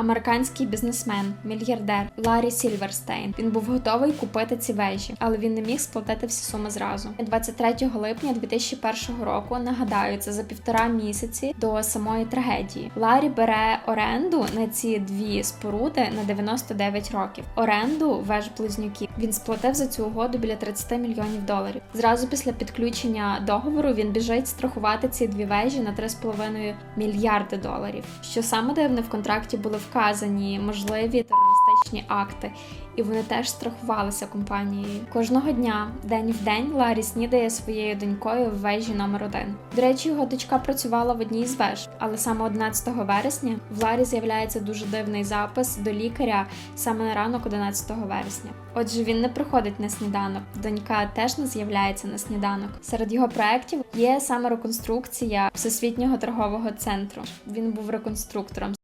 американський бізнесмен, мільярдер Ларі Сільверстейн. Він був готовий купити ці вежі, але він не міг сплатити всі суми зразу. 23 липня 2001 року. Нагадаю, це за півтора місяці до самої трагедії. Ларі бере оренду на ці дві споруди на 99 років. Оренду веж близнюків. Він сплатив за цю угоду біля 30 мільйонів доларів. Зразу після підключення договору він біжить страхувати ці дві вежі на 3,5 мільярди доларів. Що саме дивне в контракті були вказані можливі терористичні акти, і вони теж страхувалися компанією. Кожного дня, день в день, Ларі снідає своєю донькою в вежі номер 1 До речі, його дочка працювала в одній з веж, але саме 11 вересня в Ларі з'являється дуже дивний запис до лікаря саме на ранок 11 вересня. Отже, він не приходить на сніданок. Донька теж не з'являється на сніданок. Серед його проєктів є саме реконструкція всесвітнього торгового центру. Він був реконструктором.